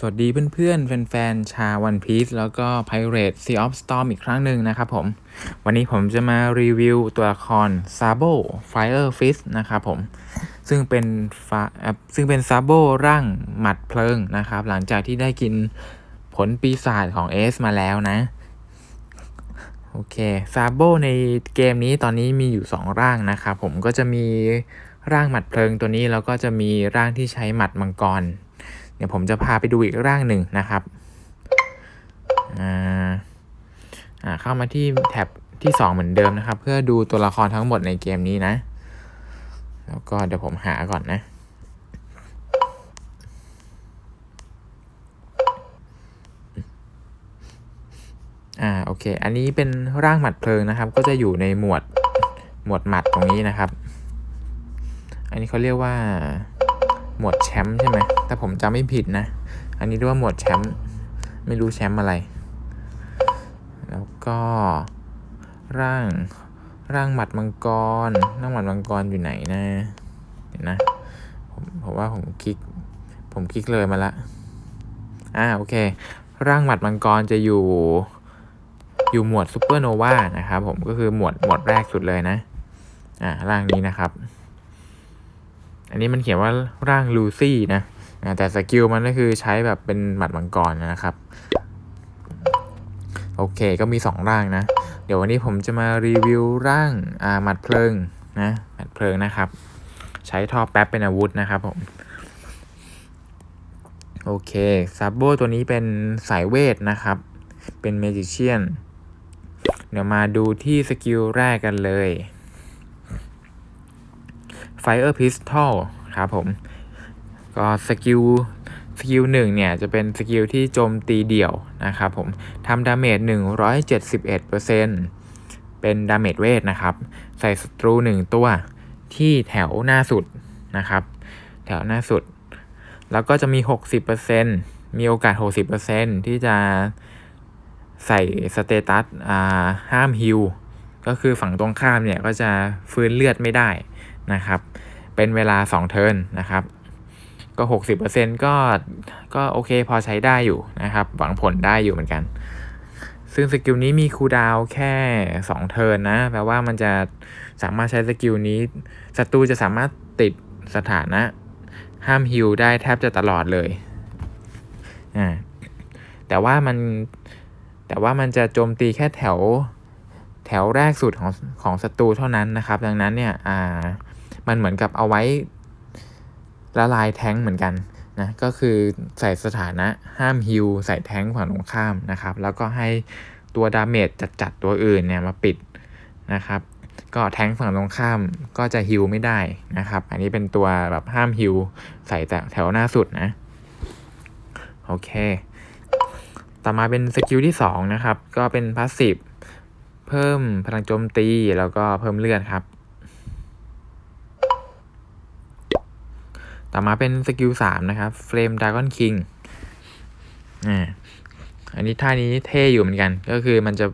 สวัสดีเพื่อนๆ แฟนๆ ชา One Piece แล้วก็ Pirate Sea of Storm อีกครั้งหนึ่งนะครับผม วันนี้ผมจะมารีวิวตัวละคร Sabo Fire Fist นะครับผม ซึ่งเป็นซึ่งเป็น Sabo ร่างหมัดเพลิงนะครับ หลังจากที่ได้กินผลปีศาจของเอสมาแล้วนะ โอเคซาโบในเกมนี้ตอนนี้มีอยู่ 2 ร่างนะครับผมก็จะมีร่างหมัดเพลิงตัวนี้แล้วก็จะมีร่างที่ใช้หมัดมังกร เดี๋ยวผมจะพาไปดูอีกร่างหนึ่งนะครับอ่าอ่าเข้ามาที่แท็บที่ 2 เหมือนเดิมนะครับ เพื่อดูตัวละครทั้งหมดในเกมนี้นะ แล้วก็เดี๋ยวผมหาก่อนนะอ่าโอเค อันนี้เป็นร่างหมัดเพลิงนะครับ ก็จะอยู่ในหมวดหมวดหมัดตรงนี้นะครับ อันนี้เขาเรียกว่า หมวดแชมป์ใช่ไหมถ้าผมจำไม่ผิดนะ อันนี้เรียกว่าหมวดแชมป์ไม่รู้แชมป์อะไร แล้วก็ร่างร่างหมัดมังกรร่างหมัดมังกรอยู่ไหนนะเดี๋ยวนะผมผมว่าผมคลิก ผมคลิกเลยมาละอ่าโอเค ร่างหมัดมังกรจะอยู่อยู่หมวดซูเปอร์โนวานะครับผมก็คือหมวดหมวดแรกสุดเลยนะ อ่าร่างนี้นะครับ อันนี้มันเขียนว่าร่างลูซี่นะแต่สกิลมันก็คือใช้แบบเป็นหมัดมังกรนะครับ โอเคก็มี 2 ร่างนะ เดี๋ยววันนี้ผมจะมารีวิวร่างอ่าหมัดเพลิงนะหมัดเพลิงนะครับ ใช้ท่อแป๊บเป็นอาวุธนะครับผมโอเคซาโบตัวนี้เป็นสายเวทนะครับ เป็นเมจิเชียน เดี๋ยวมาดูที่สกิลแรกกันเลย Fire Pistol ครับผม ก็สกิลสกิลหนึ่งเนี่ย จะเป็นสกิลที่โจมตีเดี่ยวนะครับผมทำดาเมจ 171%เป็นดาเมจเวทนะครับ ใส่ศัตรู1ตัวที่แถวหน้าสุดนะครับ แถวหน้าสุด แล้วก็จะมี 60%มีโอกาส 60%ที่จะใส่สเตตัสอ่าห้ามฮิลก็คือฝั่งตรงข้ามเนี่ย ก็จะฟื้นเลือดไม่ได้ นะครับ เป็นเวลา 2 เทิร์นนะครับ ก็ 60%ก็ก็โอเคพอใช้ได้อยู่นะครับ หวังผลได้อยู่เหมือนกัน ซึ่งสกิลนี้มีคูดาวแค่ 2 เทิร์นนะแปลว่ามันจะสามารถใช้สกิลนี้ศัตรูจะสามารถติดสถานะ ห้ามฮิลได้แทบจะตลอดเลยอ่าแต่ว่ามันแต่ว่ามันจะโจมตีแค่แถวแถวแรกสุดของของศัตรูเท่านั้นนะครับ ดังนั้นเนี่ยอ่า มันเหมือนกับเอาไว้ละลายแท้งเหมือนกันนะก็คือใส่สถานะห้ามฮิลใส่แท้งฝั่งตรงข้ามนะครับ แล้วก็ให้ตัวดาเมจจัดๆตัวอื่นเนี่ยมาปิดนะครับ ก็แท้งฝั่งตรงข้ามก็จะฮิลไม่ได้นะครับ อันนี้เป็นตัวแบบห้ามฮิลใส่แต่แถวหน้าสุดนะ โอเค ต่อมาเป็นสกิลที่2นะครับ ก็เป็นพาสซีฟเพิ่มพลังโจมตีแล้วก็เพิ่มเลือดครับ ต่อมาเป็นสกิลสามนะครับเฟรมดากอนคิงอ่าอันนี้ท่านี้เท่อยู่เหมือนกัน ก็คือมันจะ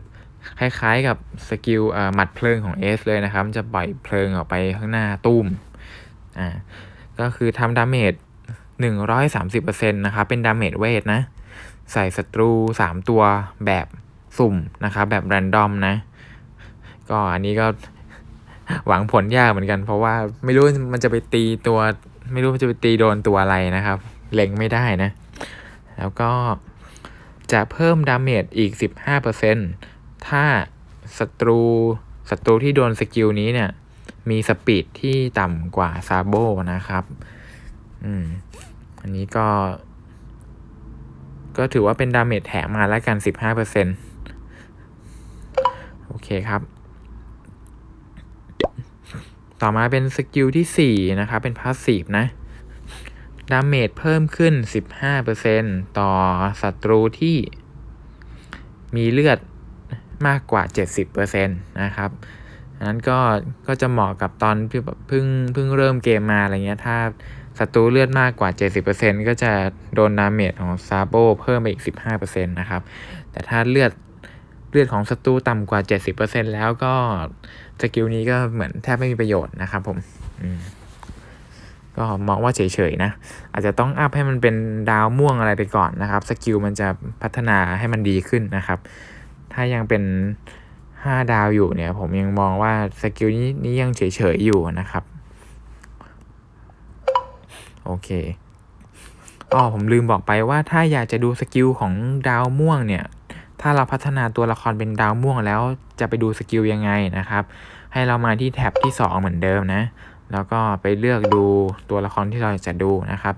คล้ายๆกับสกิลเออหมัดเพลิงของเอสเลยนะครับ มันจะปล่อยเพลิงออกไปข้างหน้าตุ้มอ่าก็คือทำดาเมจหนึ่งร้อยสามสิบเปอร์เซ็นต์นะครับเป็นดาเมจเวทนะ ใส่ศัตรูสามตัวแบบสุ่มนะครับแบบแรนดอมนะ ก็อันนี้ก็หวังผลยากเหมือนกัน เพราะว่าไม่รู้มันจะไปตีตัว ไม่รู้จะไปตีโดนตัวอะไรนะครับ เล็งไม่ได้นะ แล้วก็จะเพิ่มดาเมจอีก 15%ถ้าศัตรูศัตรูที่โดนสกิลนี้เนี่ย มีสปีดที่ต่ำกว่าซาโบนะครับ อืม อันนี้ก็ ก็ถือว่าเป็นดาเมจแถมมาแล้วกัน 15%โอเคครับ ต่อมาเป็นสกิลที่ 4 นะครับ เป็นพาสซีฟนะดาเมจเพิ่มขึ้น 15%ต่อศัตรูที่มีเลือดมากกว่า 70%นะครับนั้นก็ก็จะเหมาะกับตอนเพิ่งเพิ่งเริ่มเกมมาอะไรเงี้ย ถ้าศัตรูเลือดมากกว่า 70%ก็จะโดนดาเมจของซาโบเพิ่มไปอีก 15%นะครับ แต่ถ้าเลือด เลือดของศัตรูต่ำกว่า 70%แล้วก็สกิลนี้ก็เหมือนแทบไม่มีประโยชน์นะครับผมมก็มองว่าเฉยๆนะ อาจจะต้องอัพให้มันเป็นดาวม่วงอะไรไปก่อนนะครับสกิลมันจะพัฒนาให้มันดีขึ้นนะครับ ถ้ายังเป็น 5 ดาวอยู่เนี่ย ผมยังมองว่าสกิลนี้นี้ยังเฉยๆอยู่นะครับโอเคอ๋อผมลืมบอกไปว่าถ้าอยากจะดูสกิลของดาวม่วงเนี่ย ถ้าเราพัฒนาตัวละครเป็นดาวม่วงแล้วจะไปดูสกิลยังไงนะครับ ให้เรามาที่แท็บที่ 2 เหมือนเดิมนะ แล้วก็ไปเลือกดูตัวละครที่เราจะดูนะครับ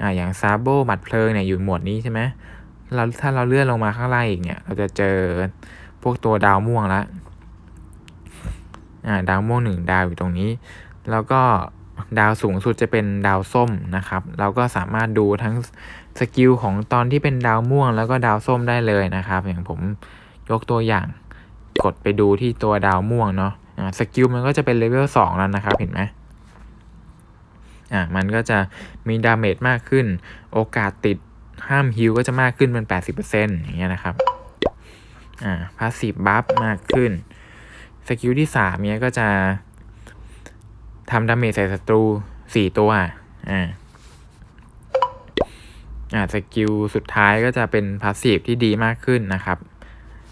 ออย่างซาโบหมัดเพลิงเนี่ยอยู่หมวดนี้ใช่ไหมเราถ้าเราเลื่อนลงมาข้างล่างอีกเนี่ย เราจะเจอพวกตัวดาวม่วงละดาวม่วงหนึ่งดาวอยู่ตรงนี้ แล้วก็ ดาวสูงสุดจะเป็นดาวส้มนะครับ เราก็สามารถดูทั้งสกิลของตอนที่เป็นดาวม่วงแล้วก็ดาวส้มได้เลยนะครับ อย่างผมยกตัวอย่างกดไปดูที่ตัวดาวม่วงเนาะสกิลมันก็จะเป็นเลเวลสองแล้วนะครับ เห็นไหมอ่ามันก็จะมีดาเมจมากขึ้น โอกาสติดห้ามฮิวก็จะมากขึ้นเป็น 80%อย่างเงี้ยนะครับ อ่าพาสซีฟบัฟมากขึ้น สกิลที่สามเนี้ยก็จะ ทำดาเมจใส่ศัตรูสี่ตัว อ่า อ่า สกิลสุดท้ายก็จะเป็นพาสซีฟที่ดีมากขึ้นนะครับ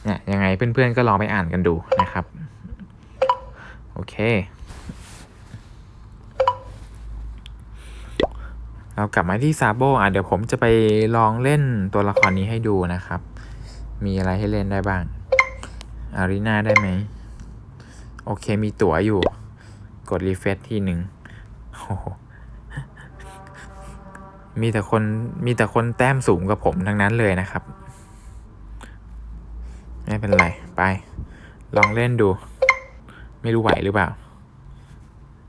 เนี่ยยังไงเพื่อนๆก็ลองไปอ่านกันดูนะครับ โอเค เรากลับมาที่ซาโบอะเดี๋ยวผมจะไปลองเล่นตัวละครนี้ให้ดูนะครับ มีอะไรให้เล่นได้บ้างอารีนาได้ไหม โอเคมีตั๋วอยู่ กดรีเฟซทีหนึ่งโอ้โหมีแต่คนมีแต่คนแต้มสูงกว่าผมทั้งนั้นเลยนะครับ ไม่เป็นไร ไป ลองเล่นดู ไม่รู้ไหวหรือเปล่า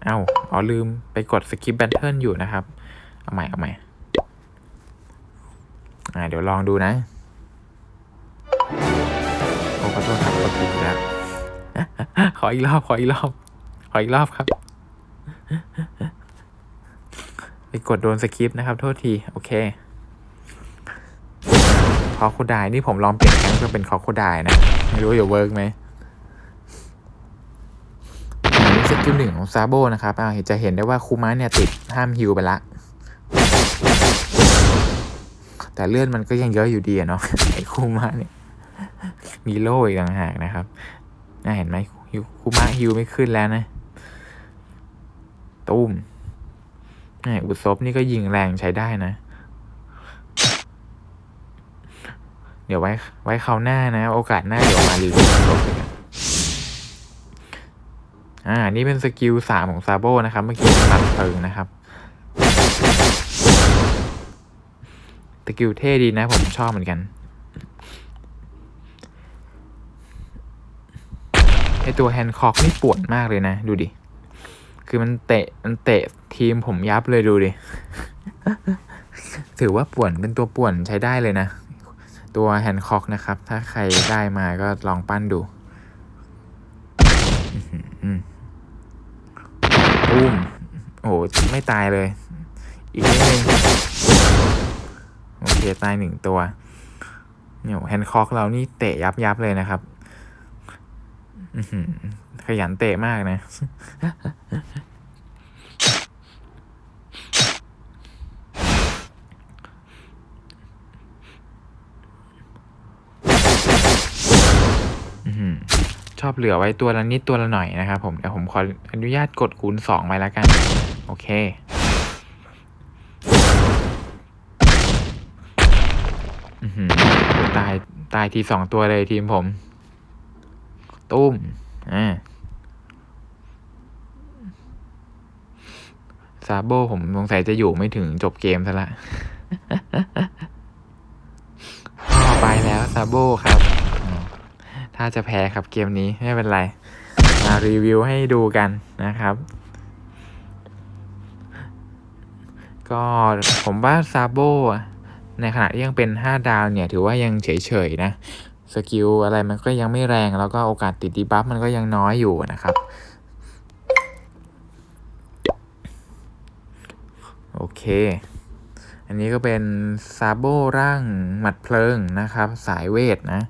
เอา้าอ๋อลืมไปกดสกิปแบทเทิลอยู่นะครับ เอาใหม่เอาใหม่อ่าเดี๋ยวลองดูนะ โอ้ขอโทษครับกดผิดแล้วขออีกรอบ ขออีกรอบ ออีกรอบครับ ไปกดโดนสคริปต์นะครับ โทษที โอเคคอโคดายนี่ผมลองเปลี่ยนแข้งก็เป็นคอโคดายนะ ไม่รู้จะเวิร์กไหมอันนี้สกิลหนึ่งของซาโบนะครับอ่าจะเห็นได้ว่าคูมะเนี่ยติดห้ามฮิวไปละ แต่เลื่อดมันก็ยังเยอะอยู่ดีอะเนาะไอ้คูมะเนี่ย มีโล่อีกต่างหากนะครับ น่าเห็นไหมคูมะฮิวไม่ขึ้นแล้วนะ ตุ้มนี่อุศบนี่ก็ยิงแรงใช้ได้นะ เดี๋ยวไว้ ไว้คราวหน้านะ โอกาสหน้าเดี๋ยวมารีวิวอุศบกันอ่า นี่เป็นสกิลสามของซาโบนะครับ เมื่อกี้ตัดเพลิงนะครับสกิลเท่ดีนะ ผมชอบเหมือนกันไอตัวแฮนด์คอกนี่ปวดมากเลยนะ ดูดิ คือมันเตะมันเตะทีมผมยับเลยดูดิ ถือว่าป่วนเป็นตัวป่วนใช้ได้เลยนะ ตัวแฮนด์คอกนะครับ ถ้าใครได้มาก็ลองปั้นดูปุ้มโอ้ไม่ตายเลย อีกนิดนึงโอเค ตายหนึ่งตัวเนี่ยแฮนด์คอกเรานี่เตะยับยับเลยนะครับ ขยันเตะมากนะชอบเหลือไว้ตัวละนิดตัวละหน่อยนะครับผมเดี๋ยวผมขออนุญาตกดคูณสองไว้แล้วกัน โอเค ตายตายทีสองตัวเลยทีมผม ตุ้มอ่า ซาโบผมสงสัยจะอยู่ไม่ถึงจบเกมซะละพ่อไปแล้วซาโบครับ ถ้าจะแพ้ครับเกมนี้ไม่เป็นไร มารีวิวให้ดูกันนะครับ ก็ผมว่าซาโบในขณะที่ยังเป็น 5 ดาวเนี่ย ถือว่ายังเฉยๆนะ สกิลอะไรมันก็ยังไม่แรงแล้วก็โอกาสติดดีบัฟมันก็ยังน้อยอยู่นะครับ โอเค อันนี้ก็เป็นซาโบร่างหมัดเพลิงนะครับ สายเวทนะ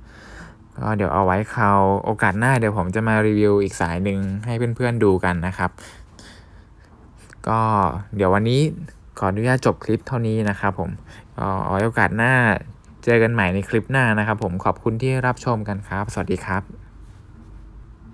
ก็เดี๋ยวเอาไว้คราวโอกาสหน้าเดี๋ยวผมจะมารีวิวอีกสายหนึ่งให้เพื่อนๆดูกันนะครับ ก็เดี๋ยววันนี้ขออนุญาตจบคลิปเท่านี้นะครับผมก็เอาไว้โอกาสหน้าเจอกันใหม่ในคลิปหน้านะครับผมขอบคุณที่รับชมกันครับ สวัสดีครับ